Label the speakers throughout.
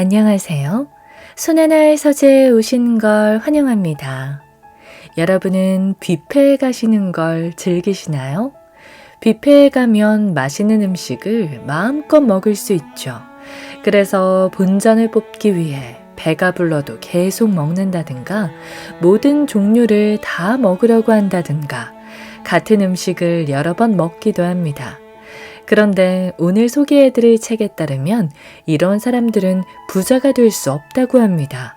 Speaker 1: 안녕하세요. 손하나의 서재에 오신 걸 환영합니다. 여러분은 뷔페에 가시는 걸 즐기시나요? 뷔페에 가면 맛있는 음식을 마음껏 먹을 수 있죠. 그래서 본전을 뽑기 위해 배가 불러도 계속 먹는다든가 모든 종류를 다 먹으려고 한다든가 같은 음식을 여러 번 먹기도 합니다. 그런데 오늘 소개해드릴 책에 따르면 이런 사람들은 부자가 될 수 없다고 합니다.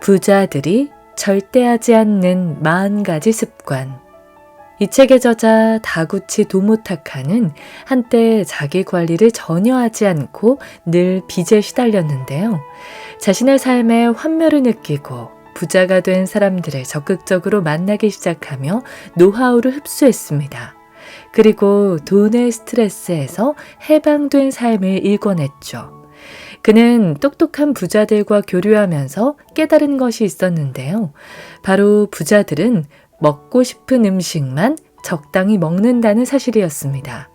Speaker 1: 부자들이 절대 하지 않는 40가지 습관. 이 책의 저자 다구치 도모타카는 한때 자기 관리를 전혀 하지 않고 늘 빚에 시달렸는데요. 자신의 삶에 환멸을 느끼고 부자가 된 사람들을 적극적으로 만나기 시작하며 노하우를 흡수했습니다. 그리고 돈의 스트레스에서 해방된 삶을 일궈냈죠. 그는 똑똑한 부자들과 교류하면서 깨달은 것이 있었는데요. 바로 부자들은 먹고 싶은 음식만 적당히 먹는다는 사실이었습니다.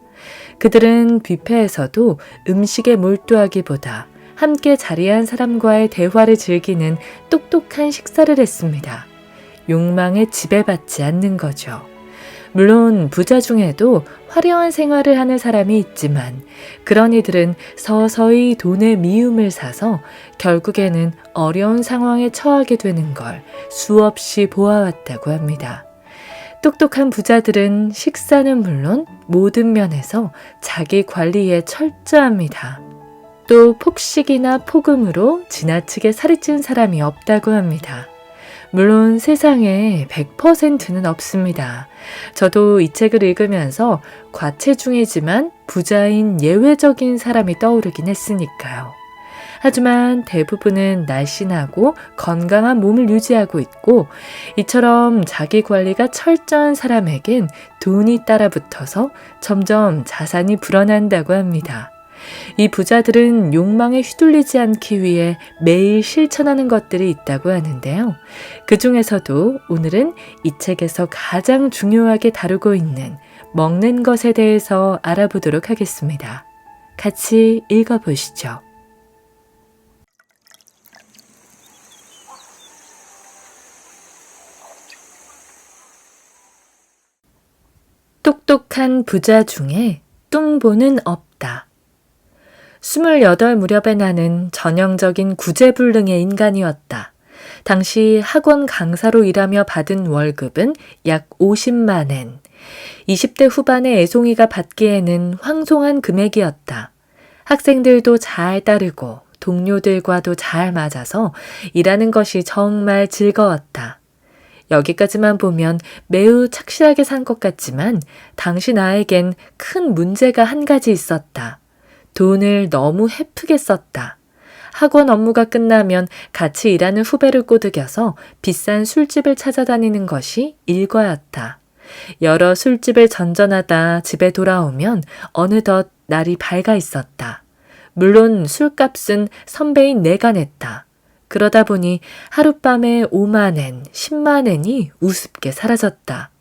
Speaker 1: 그들은 뷔페에서도 음식에 몰두하기보다 함께 자리한 사람과의 대화를 즐기는 똑똑한 식사를 했습니다. 욕망에 지배받지 않는 거죠. 물론 부자 중에도 화려한 생활을 하는 사람이 있지만 그런 이들은 서서히 돈의 미움을 사서 결국에는 어려운 상황에 처하게 되는 걸 수없이 보아왔다고 합니다. 똑똑한 부자들은 식사는 물론 모든 면에서 자기 관리에 철저합니다. 또 폭식이나 폭음으로 지나치게 살이 찐 사람이 없다고 합니다. 물론 세상에 100%는 없습니다. 저도 이 책을 읽으면서 과체중이지만 부자인 예외적인 사람이 떠오르긴 했으니까요. 하지만 대부분은 날씬하고 건강한 몸을 유지하고 있고 이처럼 자기 관리가 철저한 사람에겐 돈이 따라붙어서 점점 자산이 불어난다고 합니다. 이 부자들은 욕망에 휘둘리지 않기 위해 매일 실천하는 것들이 있다고 하는데요. 그 중에서도 오늘은 이 책에서 가장 중요하게 다루고 있는 먹는 것에 대해서 알아보도록 하겠습니다. 같이 읽어보시죠. 똑똑한 부자 중에 뚱보는 없다. 28 무렵의 나는 전형적인 구제불능의 인간이었다. 당시 학원 강사로 일하며 받은 월급은 약 50만 엔. 20대 후반의 애송이가 받기에는 황송한 금액이었다. 학생들도 잘 따르고 동료들과도 잘 맞아서 일하는 것이 정말 즐거웠다. 여기까지만 보면 매우 착실하게 산 것 같지만 당시 나에겐 큰 문제가 한 가지 있었다. 돈을 너무 헤프게 썼다. 학원 업무가 끝나면 같이 일하는 후배를 꼬드겨서 비싼 술집을 찾아다니는 것이 일과였다. 여러 술집을 전전하다 집에 돌아오면 어느덧 날이 밝아 있었다. 물론 술값은 선배인 내가 냈다. 그러다 보니 하룻밤에 5만엔, 10만엔이 우습게 사라졌다.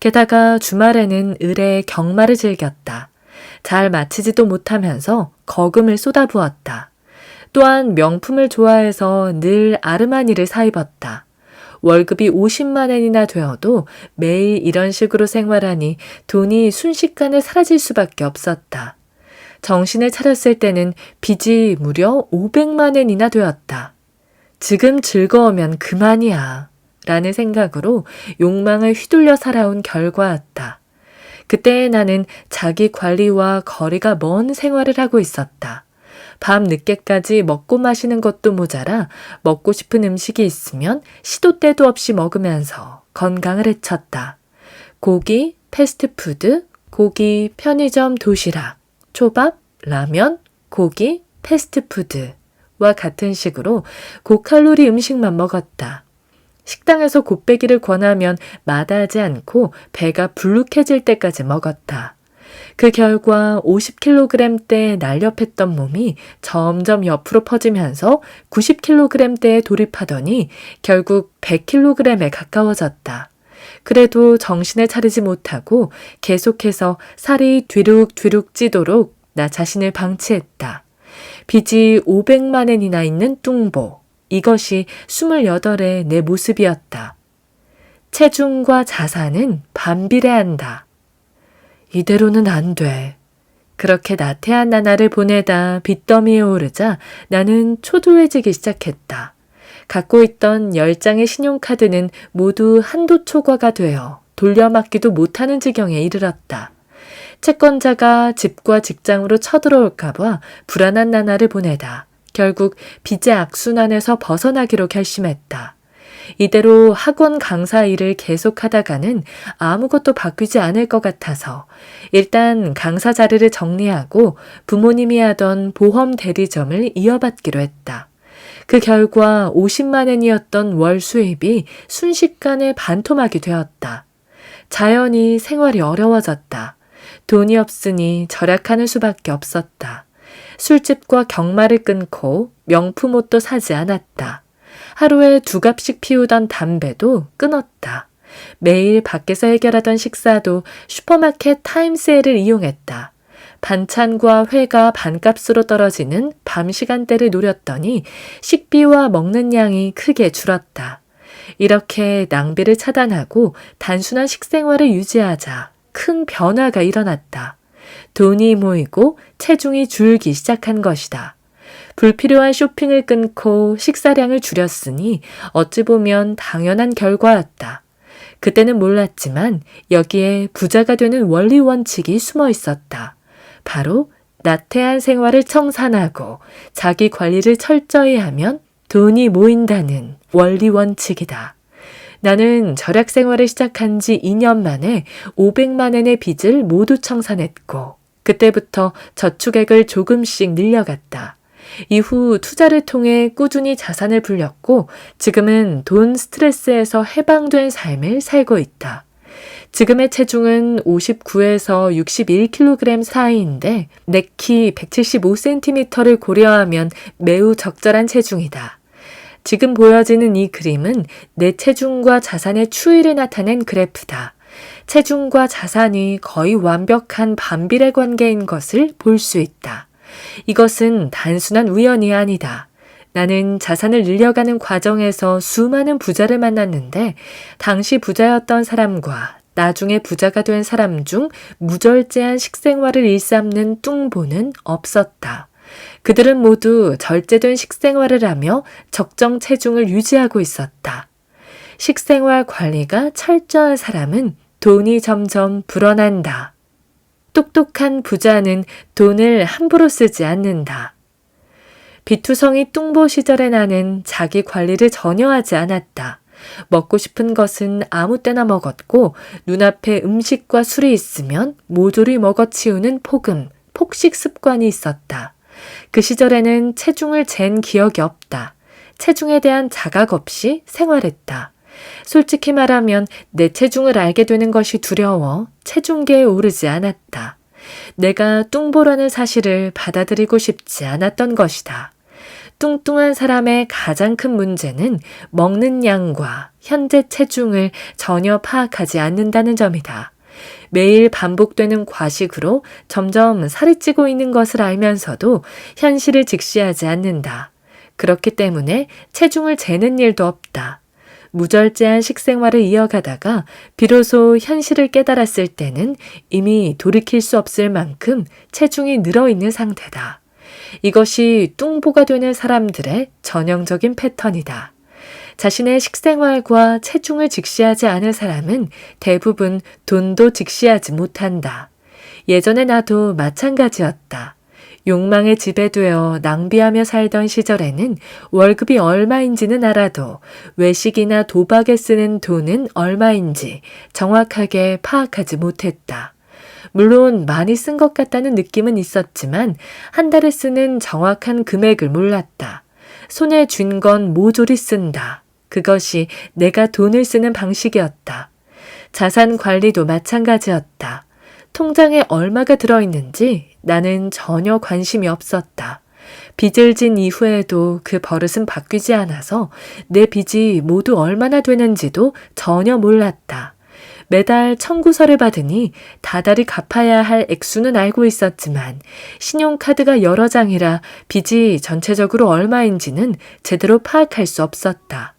Speaker 1: 게다가 주말에는 의뢰의 경마를 즐겼다. 잘 마치지도 못하면서 거금을 쏟아부었다. 또한 명품을 좋아해서 늘 아르마니를 사입었다. 월급이 50만 엔이나 되어도 매일 이런 식으로 생활하니 돈이 순식간에 사라질 수밖에 없었다. 정신을 차렸을 때는 빚이 무려 500만 엔이나 되었다. 지금 즐거우면 그만이야. 라는 생각으로 욕망을 휘둘려 살아온 결과였다. 그때 나는 자기 관리와 거리가 먼 생활을 하고 있었다. 밤 늦게까지 먹고 마시는 것도 모자라 먹고 싶은 음식이 있으면 시도 때도 없이 먹으면서 건강을 해쳤다. 고기, 패스트푸드, 고기, 편의점 도시락, 초밥, 라면, 고기, 패스트푸드와 같은 식으로 고칼로리 음식만 먹었다. 식당에서 곱빼기를 권하면 마다하지 않고 배가 불룩해질 때까지 먹었다. 그 결과 50kg대에 날렵했던 몸이 점점 옆으로 퍼지면서 90kg대에 돌입하더니 결국 100kg에 가까워졌다. 그래도 정신을 차리지 못하고 계속해서 살이 뒤룩뒤룩 찌도록 나 자신을 방치했다. 빚이 500만 엔이나 있는 뚱보. 이것이 28의 내 모습이었다. 체중과 자산은 반비례한다. 이대로는 안 돼. 그렇게 나태한 나날을 보내다 빚더미에 오르자 나는 초조해지기 시작했다. 갖고 있던 10장의 신용카드는 모두 한도 초과가 되어 돌려막기도 못하는 지경에 이르렀다. 채권자가 집과 직장으로 쳐들어올까봐 불안한 나날을 보내다 결국 빚의 악순환에서 벗어나기로 결심했다. 이대로 학원 강사 일을 계속하다가는 아무것도 바뀌지 않을 것 같아서 일단 강사 자리를 정리하고 부모님이 하던 보험 대리점을 이어받기로 했다. 그 결과 50만 엔이었던 월 수입이 순식간에 반토막이 되었다. 자연히 생활이 어려워졌다. 돈이 없으니 절약하는 수밖에 없었다. 술집과 경마를 끊고 명품 옷도 사지 않았다. 하루에 두 갑씩 피우던 담배도 끊었다. 매일 밖에서 해결하던 식사도 슈퍼마켓 타임세일을 이용했다. 반찬과 회가 반값으로 떨어지는 밤 시간대를 노렸더니 식비와 먹는 양이 크게 줄었다. 이렇게 낭비를 차단하고 단순한 식생활을 유지하자 큰 변화가 일어났다. 돈이 모이고 체중이 줄기 시작한 것이다. 불필요한 쇼핑을 끊고 식사량을 줄였으니 어찌 보면 당연한 결과였다. 그때는 몰랐지만 여기에 부자가 되는 원리 원칙이 숨어 있었다. 바로 나태한 생활을 청산하고 자기 관리를 철저히 하면 돈이 모인다는 원리 원칙이다. 나는 절약 생활을 시작한 지 2년 만에 500만 엔의 빚을 모두 청산했고, 그때부터 저축액을 조금씩 늘려갔다. 이후 투자를 통해 꾸준히 자산을 불렸고, 지금은 돈 스트레스에서 해방된 삶을 살고 있다. 지금의 체중은 59에서 61kg 사이인데 내 키 175cm를 고려하면 매우 적절한 체중이다. 지금 보여지는 이 그림은 내 체중과 자산의 추이를 나타낸 그래프다. 체중과 자산이 거의 완벽한 반비례 관계인 것을 볼 수 있다. 이것은 단순한 우연이 아니다. 나는 자산을 늘려가는 과정에서 수많은 부자를 만났는데 당시 부자였던 사람과 나중에 부자가 된 사람 중 무절제한 식생활을 일삼는 뚱보는 없었다. 그들은 모두 절제된 식생활을 하며 적정 체중을 유지하고 있었다. 식생활 관리가 철저한 사람은 돈이 점점 불어난다. 똑똑한 부자는 돈을 함부로 쓰지 않는다. 비투성이 뚱보 시절에 나는 자기 관리를 전혀 하지 않았다. 먹고 싶은 것은 아무 때나 먹었고 눈앞에 음식과 술이 있으면 모조리 먹어치우는 폭음, 폭식 습관이 있었다. 그 시절에는 체중을 잰 기억이 없다. 체중에 대한 자각 없이 생활했다. 솔직히 말하면 내 체중을 알게 되는 것이 두려워 체중계에 오르지 않았다. 내가 뚱보라는 사실을 받아들이고 싶지 않았던 것이다. 뚱뚱한 사람의 가장 큰 문제는 먹는 양과 현재 체중을 전혀 파악하지 않는다는 점이다. 매일 반복되는 과식으로 점점 살이 찌고 있는 것을 알면서도 현실을 직시하지 않는다. 그렇기 때문에 체중을 재는 일도 없다. 무절제한 식생활을 이어가다가 비로소 현실을 깨달았을 때는 이미 돌이킬 수 없을 만큼 체중이 늘어 있는 상태다. 이것이 뚱보가 되는 사람들의 전형적인 패턴이다. 자신의 식생활과 체중을 직시하지 않을 사람은 대부분 돈도 직시하지 못한다. 예전에 나도 마찬가지였다. 욕망에 지배되어 낭비하며 살던 시절에는 월급이 얼마인지는 알아도 외식이나 도박에 쓰는 돈은 얼마인지 정확하게 파악하지 못했다. 물론 많이 쓴 것 같다는 느낌은 있었지만 한 달에 쓰는 정확한 금액을 몰랐다. 손에 쥔 건 모조리 쓴다. 그것이 내가 돈을 쓰는 방식이었다. 자산 관리도 마찬가지였다. 통장에 얼마가 들어있는지 나는 전혀 관심이 없었다. 빚을 진 이후에도 그 버릇은 바뀌지 않아서 내 빚이 모두 얼마나 되는지도 전혀 몰랐다. 매달 청구서를 받으니 다달이 갚아야 할 액수는 알고 있었지만 신용카드가 여러 장이라 빚이 전체적으로 얼마인지는 제대로 파악할 수 없었다.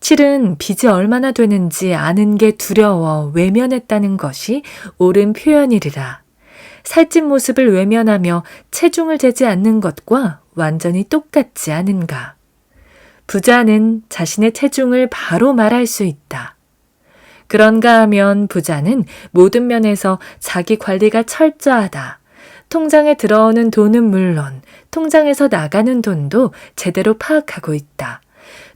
Speaker 1: 실은 빚이 얼마나 되는지 아는 게 두려워 외면했다는 것이 옳은 표현이리라. 살찐 모습을 외면하며 체중을 재지 않는 것과 완전히 똑같지 않은가. 부자는 자신의 체중을 바로 말할 수 있다. 그런가 하면 부자는 모든 면에서 자기 관리가 철저하다. 통장에 들어오는 돈은 물론 통장에서 나가는 돈도 제대로 파악하고 있다.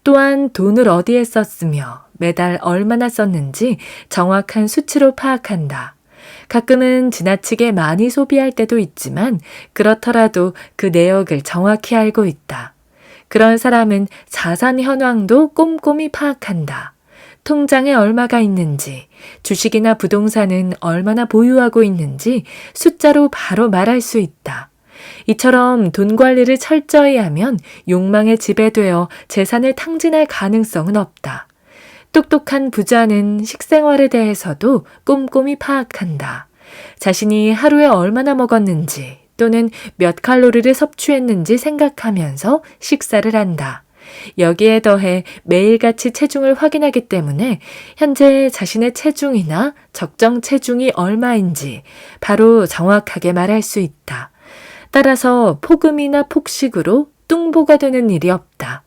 Speaker 1: 또한 돈을 어디에 썼으며 매달 얼마나 썼는지 정확한 수치로 파악한다. 가끔은 지나치게 많이 소비할 때도 있지만 그렇더라도 그 내역을 정확히 알고 있다. 그런 사람은 자산 현황도 꼼꼼히 파악한다. 통장에 얼마가 있는지, 주식이나 부동산은 얼마나 보유하고 있는지 숫자로 바로 말할 수 있다. 이처럼 돈 관리를 철저히 하면 욕망에 지배되어 재산을 탕진할 가능성은 없다. 똑똑한 부자는 식생활에 대해서도 꼼꼼히 파악한다. 자신이 하루에 얼마나 먹었는지 또는 몇 칼로리를 섭취했는지 생각하면서 식사를 한다. 여기에 더해 매일같이 체중을 확인하기 때문에 현재 자신의 체중이나 적정 체중이 얼마인지 바로 정확하게 말할 수 있다. 따라서 폭음이나 폭식으로 뚱보가 되는 일이 없다.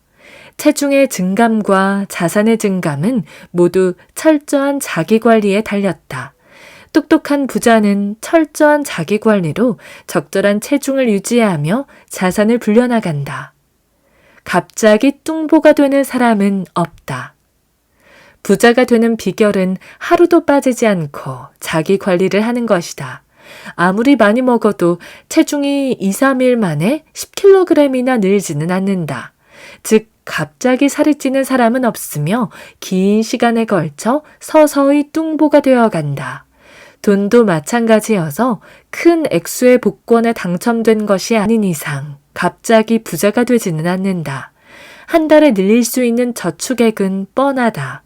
Speaker 1: 체중의 증감과 자산의 증감은 모두 철저한 자기 관리에 달렸다. 똑똑한 부자는 철저한 자기 관리로 적절한 체중을 유지하며 자산을 불려나간다. 갑자기 뚱보가 되는 사람은 없다. 부자가 되는 비결은 하루도 빠지지 않고 자기 관리를 하는 것이다. 아무리 많이 먹어도 체중이 2, 3일 만에 10kg이나 늘지는 않는다. 즉, 갑자기 살이 찌는 사람은 없으며 긴 시간에 걸쳐 서서히 뚱보가 되어 간다. 돈도 마찬가지여서 큰 액수의 복권에 당첨된 것이 아닌 이상 갑자기 부자가 되지는 않는다. 한 달에 늘릴 수 있는 저축액은 뻔하다.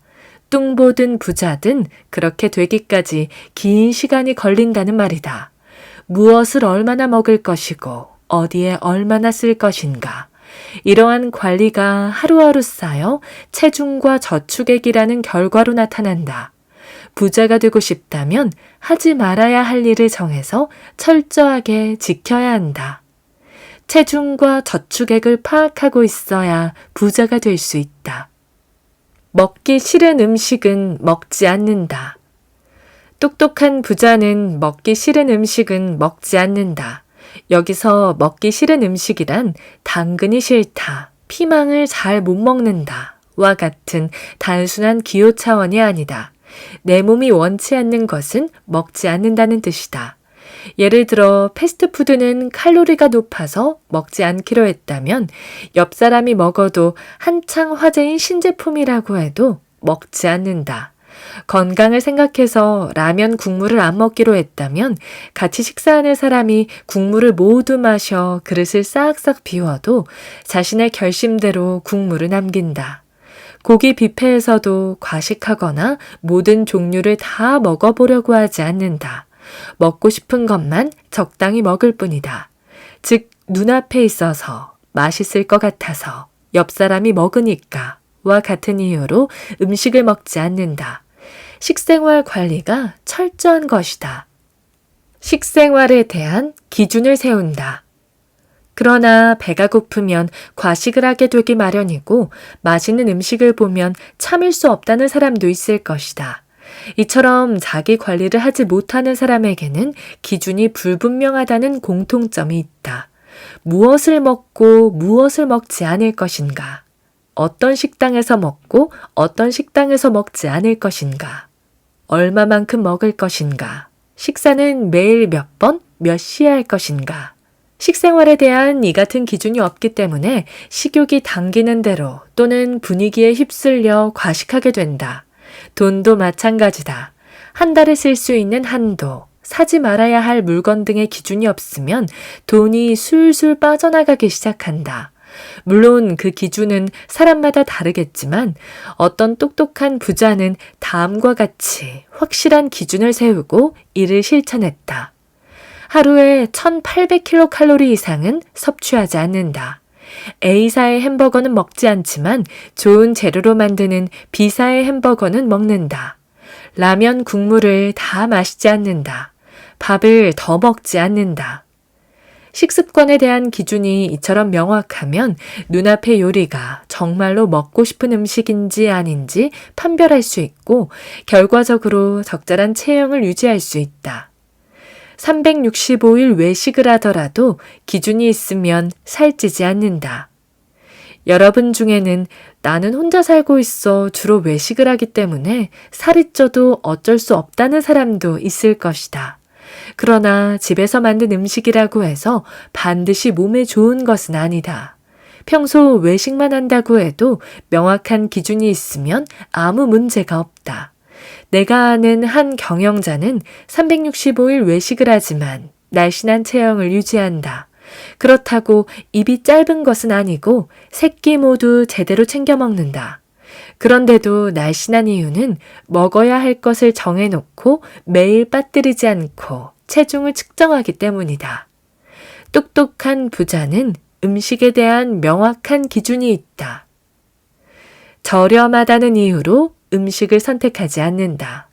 Speaker 1: 뚱보든 부자든 그렇게 되기까지 긴 시간이 걸린다는 말이다. 무엇을 얼마나 먹을 것이고 어디에 얼마나 쓸 것인가. 이러한 관리가 하루하루 쌓여 체중과 저축액이라는 결과로 나타난다. 부자가 되고 싶다면 하지 말아야 할 일을 정해서 철저하게 지켜야 한다. 체중과 저축액을 파악하고 있어야 부자가 될 수 있다. 먹기 싫은 음식은 먹지 않는다. 똑똑한 부자는 먹기 싫은 음식은 먹지 않는다. 여기서 먹기 싫은 음식이란 당근이 싫다, 피망을 잘 못 먹는다, 와 같은 단순한 기호 차원이 아니다. 내 몸이 원치 않는 것은 먹지 않는다는 뜻이다. 예를 들어 패스트푸드는 칼로리가 높아서 먹지 않기로 했다면 옆 사람이 먹어도 한창 화제인 신제품이라고 해도 먹지 않는다. 건강을 생각해서 라면 국물을 안 먹기로 했다면 같이 식사하는 사람이 국물을 모두 마셔 그릇을 싹싹 비워도 자신의 결심대로 국물을 남긴다. 고기 뷔페에서도 과식하거나 모든 종류를 다 먹어보려고 하지 않는다. 먹고 싶은 것만 적당히 먹을 뿐이다. 즉, 눈앞에 있어서 맛있을 것 같아서 옆 사람이 먹으니까 와 같은 이유로 음식을 먹지 않는다. 식생활 관리가 철저한 것이다. 식생활에 대한 기준을 세운다. 그러나 배가 고프면 과식을 하게 되기 마련이고 맛있는 음식을 보면 참을 수 없다는 사람도 있을 것이다. 이처럼 자기 관리를 하지 못하는 사람에게는 기준이 불분명하다는 공통점이 있다. 무엇을 먹고 무엇을 먹지 않을 것인가? 어떤 식당에서 먹고 어떤 식당에서 먹지 않을 것인가? 얼마만큼 먹을 것인가? 식사는 매일 몇 번, 몇 시에 할 것인가? 식생활에 대한 이 같은 기준이 없기 때문에 식욕이 당기는 대로 또는 분위기에 휩쓸려 과식하게 된다. 돈도 마찬가지다. 한 달에 쓸 수 있는 한도, 사지 말아야 할 물건 등의 기준이 없으면 돈이 술술 빠져나가기 시작한다. 물론 그 기준은 사람마다 다르겠지만 어떤 똑똑한 부자는 다음과 같이 확실한 기준을 세우고 이를 실천했다. 하루에 1800kcal 이상은 섭취하지 않는다. A사의 햄버거는 먹지 않지만 좋은 재료로 만드는 B사의 햄버거는 먹는다. 라면 국물을 다 마시지 않는다. 밥을 더 먹지 않는다. 식습관에 대한 기준이 이처럼 명확하면 눈앞의 요리가 정말로 먹고 싶은 음식인지 아닌지 판별할 수 있고 결과적으로 적절한 체형을 유지할 수 있다. 365일 외식을 하더라도 기준이 있으면 살찌지 않는다. 여러분 중에는 나는 혼자 살고 있어 주로 외식을 하기 때문에 살이 쪄도 어쩔 수 없다는 사람도 있을 것이다. 그러나 집에서 만든 음식이라고 해서 반드시 몸에 좋은 것은 아니다. 평소 외식만 한다고 해도 명확한 기준이 있으면 아무 문제가 없다. 내가 아는 한 경영자는 365일 외식을 하지만 날씬한 체형을 유지한다. 그렇다고 입이 짧은 것은 아니고 새끼 모두 제대로 챙겨 먹는다. 그런데도 날씬한 이유는 먹어야 할 것을 정해놓고 매일 빠뜨리지 않고 체중을 측정하기 때문이다. 똑똑한 부자는 음식에 대한 명확한 기준이 있다. 저렴하다는 이유로 음식을 선택하지 않는다.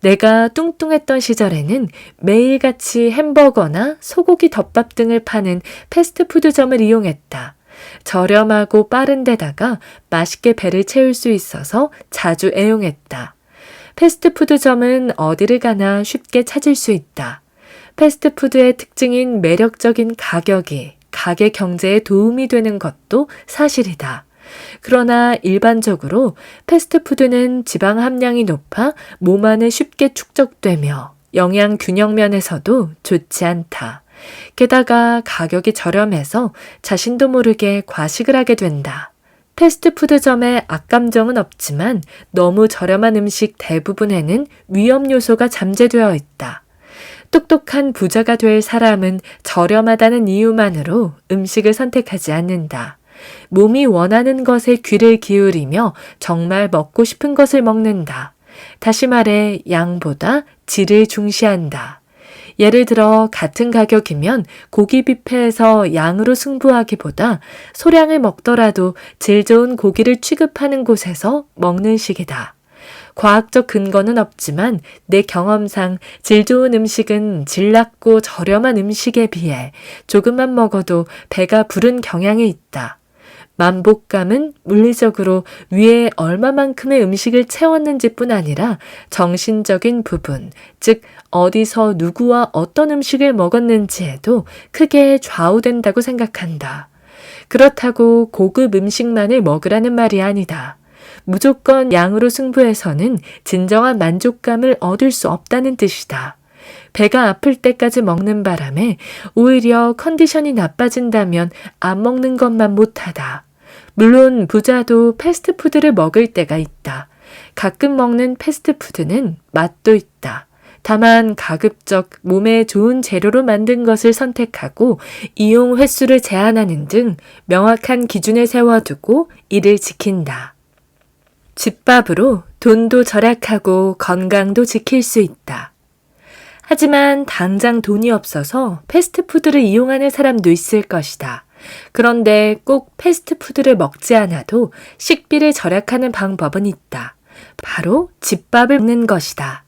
Speaker 1: 내가 뚱뚱했던 시절에는 매일같이 햄버거나 소고기 덮밥 등을 파는 패스트푸드점을 이용했다. 저렴하고 빠른 데다가 맛있게 배를 채울 수 있어서 자주 애용했다. 패스트푸드점은 어디를 가나 쉽게 찾을 수 있다. 패스트푸드의 특징인 매력적인 가격이 가게 경제에 도움이 되는 것도 사실이다. 그러나 일반적으로 패스트푸드는 지방 함량이 높아 몸 안에 쉽게 축적되며 영양 균형 면에서도 좋지 않다. 게다가 가격이 저렴해서 자신도 모르게 과식을 하게 된다. 패스트푸드점에 악감정은 없지만 너무 저렴한 음식 대부분에는 위험 요소가 잠재되어 있다. 똑똑한 부자가 될 사람은 저렴하다는 이유만으로 음식을 선택하지 않는다. 몸이 원하는 것에 귀를 기울이며 정말 먹고 싶은 것을 먹는다. 다시 말해 양보다 질을 중시한다. 예를 들어 같은 가격이면 고기 뷔페에서 양으로 승부하기보다 소량을 먹더라도 질 좋은 고기를 취급하는 곳에서 먹는 식이다. 과학적 근거는 없지만 내 경험상 질 좋은 음식은 질 낮고 저렴한 음식에 비해 조금만 먹어도 배가 부른 경향이 있다. 만복감은 물리적으로 위에 얼마만큼의 음식을 채웠는지 뿐 아니라 정신적인 부분, 즉, 어디서 누구와 어떤 음식을 먹었는지에도 크게 좌우된다고 생각한다. 그렇다고 고급 음식만을 먹으라는 말이 아니다. 무조건 양으로 승부해서는 진정한 만족감을 얻을 수 없다는 뜻이다. 배가 아플 때까지 먹는 바람에 오히려 컨디션이 나빠진다면 안 먹는 것만 못하다. 물론 부자도 패스트푸드를 먹을 때가 있다. 가끔 먹는 패스트푸드는 맛도 있다. 다만 가급적 몸에 좋은 재료로 만든 것을 선택하고 이용 횟수를 제한하는 등 명확한 기준을 세워두고 이를 지킨다. 집밥으로 돈도 절약하고 건강도 지킬 수 있다. 하지만 당장 돈이 없어서 패스트푸드를 이용하는 사람도 있을 것이다. 그런데 꼭 패스트푸드를 먹지 않아도 식비를 절약하는 방법은 있다. 바로 집밥을 먹는 것이다.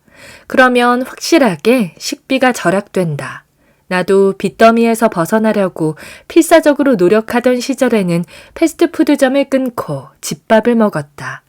Speaker 1: 그러면 확실하게 식비가 절약된다. 나도 빚더미에서 벗어나려고 필사적으로 노력하던 시절에는 패스트푸드점을 끊고 집밥을 먹었다.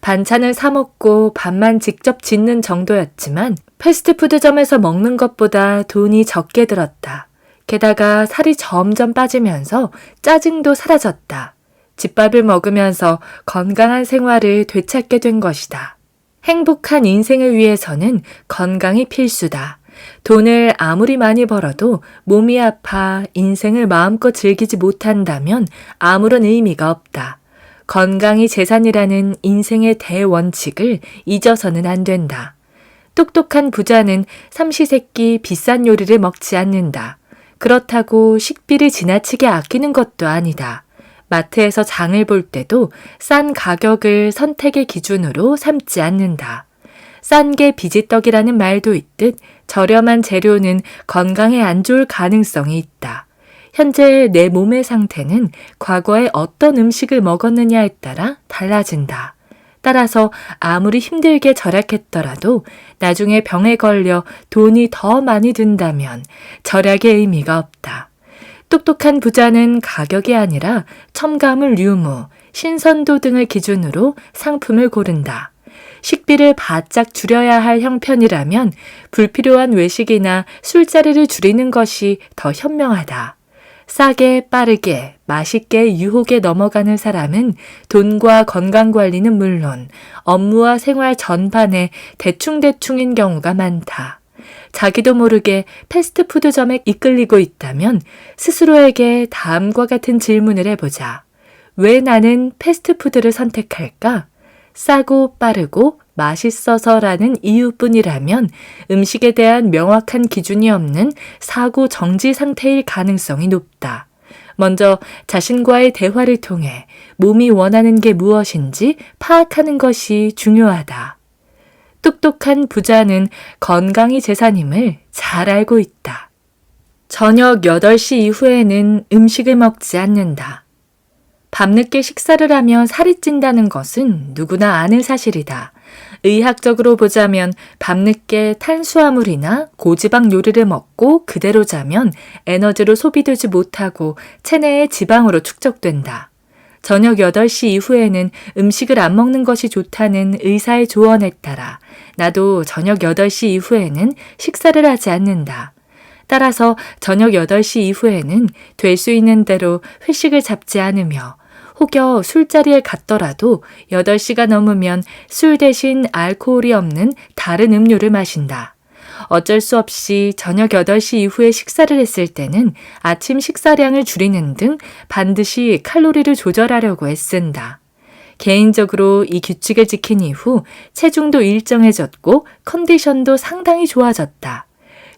Speaker 1: 반찬을 사먹고 밥만 직접 짓는 정도였지만 패스트푸드점에서 먹는 것보다 돈이 적게 들었다. 게다가 살이 점점 빠지면서 짜증도 사라졌다. 집밥을 먹으면서 건강한 생활을 되찾게 된 것이다. 행복한 인생을 위해서는 건강이 필수다. 돈을 아무리 많이 벌어도 몸이 아파 인생을 마음껏 즐기지 못한다면 아무런 의미가 없다. 건강이 재산이라는 인생의 대원칙을 잊어서는 안 된다. 똑똑한 부자는 삼시세끼 비싼 요리를 먹지 않는다. 그렇다고 식비를 지나치게 아끼는 것도 아니다. 마트에서 장을 볼 때도 싼 가격을 선택의 기준으로 삼지 않는다. 싼 게 비지떡이라는 말도 있듯 저렴한 재료는 건강에 안 좋을 가능성이 있다. 현재 내 몸의 상태는 과거에 어떤 음식을 먹었느냐에 따라 달라진다. 따라서 아무리 힘들게 절약했더라도 나중에 병에 걸려 돈이 더 많이 든다면 절약의 의미가 없다. 똑똑한 부자는 가격이 아니라 첨가물 유무, 신선도 등을 기준으로 상품을 고른다. 식비를 바짝 줄여야 할 형편이라면 불필요한 외식이나 술자리를 줄이는 것이 더 현명하다. 싸게, 빠르게, 맛있게 유혹에 넘어가는 사람은 돈과 건강 관리는 물론 업무와 생활 전반에 대충대충인 경우가 많다. 자기도 모르게 패스트푸드점에 이끌리고 있다면 스스로에게 다음과 같은 질문을 해보자. 왜 나는 패스트푸드를 선택할까? 싸고 빠르고 맛있어서라는 이유뿐이라면 음식에 대한 명확한 기준이 없는 사고 정지 상태일 가능성이 높다. 먼저 자신과의 대화를 통해 몸이 원하는 게 무엇인지 파악하는 것이 중요하다. 똑똑한 부자는 건강이 재산임을 잘 알고 있다. 저녁 8시 이후에는 음식을 먹지 않는다. 밤늦게 식사를 하면 살이 찐다는 것은 누구나 아는 사실이다. 의학적으로 보자면 밤늦게 탄수화물이나 고지방 요리를 먹고 그대로 자면 에너지로 소비되지 못하고 체내의 지방으로 축적된다. 저녁 8시 이후에는 음식을 안 먹는 것이 좋다는 의사의 조언에 따라 나도 저녁 8시 이후에는 식사를 하지 않는다. 따라서 저녁 8시 이후에는 될 수 있는 대로 회식을 잡지 않으며 혹여 술자리에 갔더라도 8시가 넘으면 술 대신 알코올이 없는 다른 음료를 마신다. 어쩔 수 없이 저녁 8시 이후에 식사를 했을 때는 아침 식사량을 줄이는 등 반드시 칼로리를 조절하려고 애쓴다. 개인적으로 이 규칙을 지킨 이후 체중도 일정해졌고 컨디션도 상당히 좋아졌다.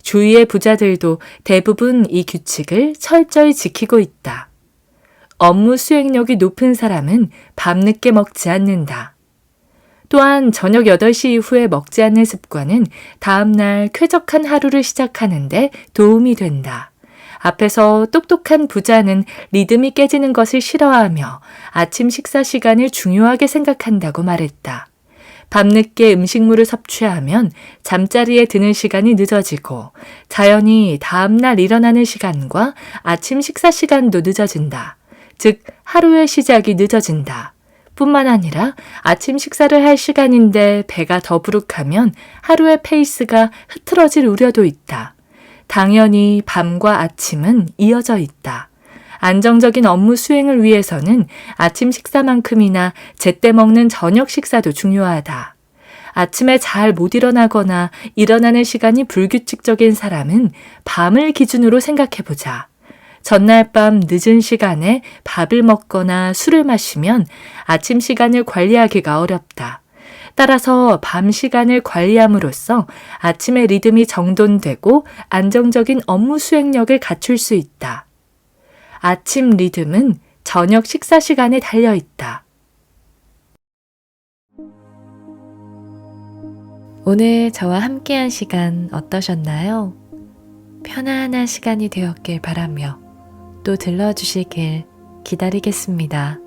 Speaker 1: 주위의 부자들도 대부분 이 규칙을 철저히 지키고 있다. 업무 수행력이 높은 사람은 밤늦게 먹지 않는다. 또한 저녁 8시 이후에 먹지 않는 습관은 다음날 쾌적한 하루를 시작하는데 도움이 된다. 앞에서 똑똑한 부자는 리듬이 깨지는 것을 싫어하며 아침 식사 시간을 중요하게 생각한다고 말했다. 밤늦게 음식물을 섭취하면 잠자리에 드는 시간이 늦어지고 자연히 다음날 일어나는 시간과 아침 식사 시간도 늦어진다. 즉, 하루의 시작이 늦어진다. 뿐만 아니라 아침 식사를 할 시간인데 배가 더부룩하면 하루의 페이스가 흐트러질 우려도 있다. 당연히 밤과 아침은 이어져 있다. 안정적인 업무 수행을 위해서는 아침 식사만큼이나 제때 먹는 저녁 식사도 중요하다. 아침에 잘 못 일어나거나 일어나는 시간이 불규칙적인 사람은 밤을 기준으로 생각해 보자. 전날 밤 늦은 시간에 밥을 먹거나 술을 마시면 아침 시간을 관리하기가 어렵다. 따라서 밤 시간을 관리함으로써 아침의 리듬이 정돈되고 안정적인 업무 수행력을 갖출 수 있다. 아침 리듬은 저녁 식사 시간에 달려 있다. 오늘 저와 함께한 시간 어떠셨나요? 편안한 시간이 되었길 바라며 또 들러주시길 기다리겠습니다.